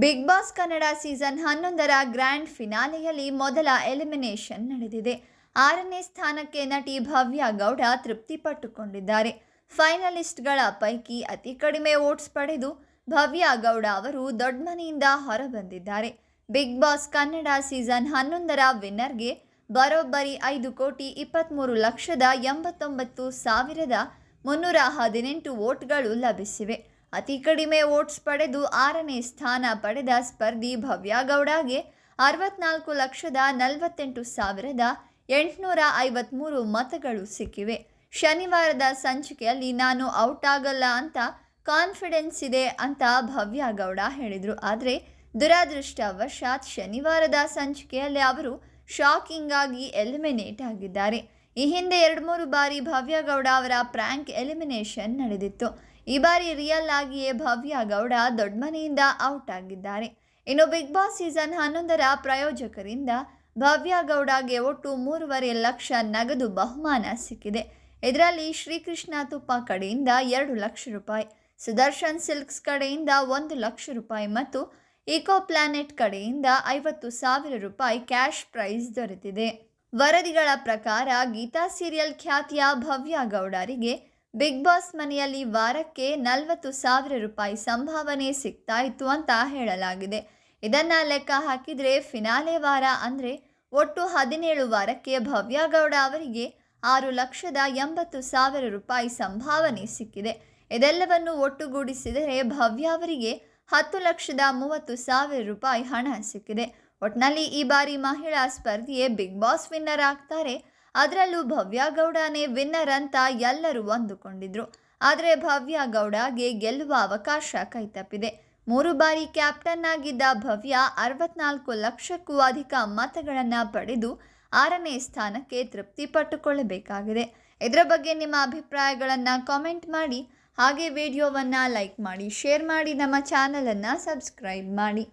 Big boss Kannada season ಹನ್ನೊಂದರ grand ಫಿನಾಲೆಯಲ್ಲಿ ಮೊದಲ ಎಲಿಮಿನೇಷನ್ ನಡೆದಿದೆ. ಆರನೇ ಸ್ಥಾನಕ್ಕೆ ನಟಿ ಭವ್ಯ ಗೌಡ ತೃಪ್ತಿಪಟ್ಟುಕೊಂಡಿದ್ದಾರೆ ಫೈನಲಿಸ್ಟ್ಗಳ ಪೈಕಿ ಅತಿ ಕಡಿಮೆ ವೋಟ್ಸ್ ಪಡೆದು ಭವ್ಯ ಗೌಡ ಅವರು ದೊಡ್ಡಮನೆಯಿಂದ ಹೊರಬಂದಿದ್ದಾರೆ. ಬಿಗ್ ಬಾಸ್ ಕನ್ನಡ ಸೀಸನ್ ಹನ್ನೊಂದರ ವಿನ್ನರ್ಗೆ ಬರೋಬ್ಬರಿ ಐದು ಕೋಟಿ ಇಪ್ಪತ್ತ್ಮೂರು ಲಕ್ಷದ ಎಂಬತ್ತೊಂಬತ್ತು ಸಾವಿರದ ಮುನ್ನೂರ ಹದಿನೆಂಟು ವೋಟ್ಗಳು ಲಭಿಸಿವೆ. ಅತಿ ಕಡಿಮೆ ವೋಟ್ಸ್ ಪಡೆದು ಆರನೇ ಸ್ಥಾನ ಪಡೆದ ಸ್ಪರ್ಧಿ ಭವ್ಯಾಗೌಡಗೆ ಅರವತ್ನಾಲ್ಕು ಲಕ್ಷದ ನಲವತ್ತೆಂಟು ಸಾವಿರದ ಎಂಟುನೂರ ಐವತ್ತ್ಮೂರು ಮತಗಳು ಸಿಕ್ಕಿವೆ. ಶನಿವಾರದ ಸಂಚಿಕೆಯಲ್ಲಿ ನಾನು ಔಟ್ ಆಗಲ್ಲ ಅಂತ ಕಾನ್ಫಿಡೆನ್ಸ್ ಇದೆ ಅಂತ ಭವ್ಯಾಗೌಡ ಹೇಳಿದರು. ಆದರೆ ದುರಾದೃಷ್ಟವಶಾತ್ ಶನಿವಾರದ ಸಂಚಿಕೆಯಲ್ಲಿ ಅವರು ಶಾಕಿಂಗ್ ಆಗಿ ಎಲಿಮಿನೇಟ್ ಆಗಿದ್ದಾರೆ. ಈ ಹಿಂದೆ ಎರಡು ಮೂರು ಬಾರಿ ಭವ್ಯ ಗೌಡ ಅವರ ಪ್ರ್ಯಾಂಕ್ ಎಲಿಮಿನೇಷನ್ ನಡೆದಿತ್ತು. ಈ ಬಾರಿ ರಿಯಲ್ ಆಗಿಯೇ ಭವ್ಯ ಗೌಡ ದೊಡ್ಡಮನೆಯಿಂದ ಔಟ್ ಆಗಿದ್ದಾರೆ. ಇನ್ನು ಬಿಗ್ ಬಾಸ್ ಸೀಸನ್ ಹನ್ನೊಂದರ ಪ್ರಾಯೋಜಕರಿಂದ ಭವ್ಯ ಗೌಡಗೆ ಒಟ್ಟು ಮೂರುವರೆ ಲಕ್ಷ ನಗದು ಬಹುಮಾನ ಸಿಕ್ಕಿದೆ. ಇದರಲ್ಲಿ ಶ್ರೀಕೃಷ್ಣ ತುಪ್ಪ ಕಡೆಯಿಂದ ಎರಡು ಲಕ್ಷ ರೂಪಾಯಿ, ಸುದರ್ಶನ್ ಸಿಲ್ಕ್ಸ್ ಕಡೆಯಿಂದ ಒಂದು ಲಕ್ಷ ರೂಪಾಯಿ ಮತ್ತು ಇಕೋ ಪ್ಲಾನೆಟ್ ಕಡೆಯಿಂದ ಐವತ್ತು ಸಾವಿರ ರೂಪಾಯಿ ಕ್ಯಾಶ್ ಪ್ರೈಸ್ ದೊರೆತಿದೆ. ವರದಿಗಳ ಪ್ರಕಾರ ಗೀತಾ ಸೀರಿಯಲ್ ಖ್ಯಾತಿಯ ಭವ್ಯ ಗೌಡರಿಗೆ ಬಿಗ್ ಬಾಸ್ ಮನೆಯಲ್ಲಿ ವಾರಕ್ಕೆ ನಲವತ್ತು ಸಾವಿರ ರೂಪಾಯಿ ಸಂಭಾವನೆ ಸಿಗ್ತಾ ಇತ್ತು ಅಂತ ಹೇಳಲಾಗಿದೆ. ಇದನ್ನ ಲೆಕ್ಕ ಹಾಕಿದರೆ ಫಿನಾಲೆ ವಾರ ಅಂದರೆ ಒಟ್ಟು ಹದಿನೇಳು ವಾರಕ್ಕೆ ಭವ್ಯ ಗೌಡ ಅವರಿಗೆ ಆರು ಲಕ್ಷದ ಎಂಬತ್ತು ಸಾವಿರ ರೂಪಾಯಿ ಸಂಭಾವನೆ ಸಿಕ್ಕಿದೆ. ಇದೆಲ್ಲವನ್ನು ಒಟ್ಟುಗೂಡಿಸಿದರೆ ಭವ್ಯ ಅವರಿಗೆ ಹತ್ತು ಲಕ್ಷದ ಮೂವತ್ತು ಸಾವಿರ ರೂಪಾಯಿ ಹಣ ಸಿಕ್ಕಿದೆ. ಒಟ್ನಲ್ಲಿ ಈ ಬಾರಿ ಮಹಿಳಾ ಸ್ಪರ್ಧಿಯೇ ಬಿಗ್ ಬಾಸ್ ವಿನ್ನರ್ ಆಗ್ತಾರೆ. ಅದರಲ್ಲೂ ಭವ್ಯ ಗೌಡನೇ ವಿನ್ನರ್ ಅಂತ ಎಲ್ಲರೂ ಅಂದುಕೊಂಡಿದ್ರು. ಆದರೆ ಭವ್ಯ ಗೌಡಗೆ ಗೆಲ್ಲುವ ಅವಕಾಶ ಕೈತಪ್ಪಿದೆ. ಮೂರು ಬಾರಿ ಕ್ಯಾಪ್ಟನ್ ಆಗಿದ್ದ ಭವ್ಯ ಅರವತ್ನಾಲ್ಕು ಲಕ್ಷಕ್ಕೂ ಅಧಿಕ ಮತಗಳನ್ನು ಪಡೆದು ಆರನೇ ಸ್ಥಾನಕ್ಕೆ ತೃಪ್ತಿಪಟ್ಟುಕೊಳ್ಳಬೇಕಾಗಿದೆ ಇದರ ಬಗ್ಗೆ ನಿಮ್ಮ ಅಭಿಪ್ರಾಯಗಳನ್ನು ಕಾಮೆಂಟ್ ಮಾಡಿ. ಹಾಗೆ ವಿಡಿಯೋವನ್ನು ಲೈಕ್ ಮಾಡಿ, ಶೇರ್ ಮಾಡಿ, ನಮ್ಮ ಚಾನಲನ್ನು ಸಬ್ಸ್ಕ್ರೈಬ್ ಮಾಡಿ.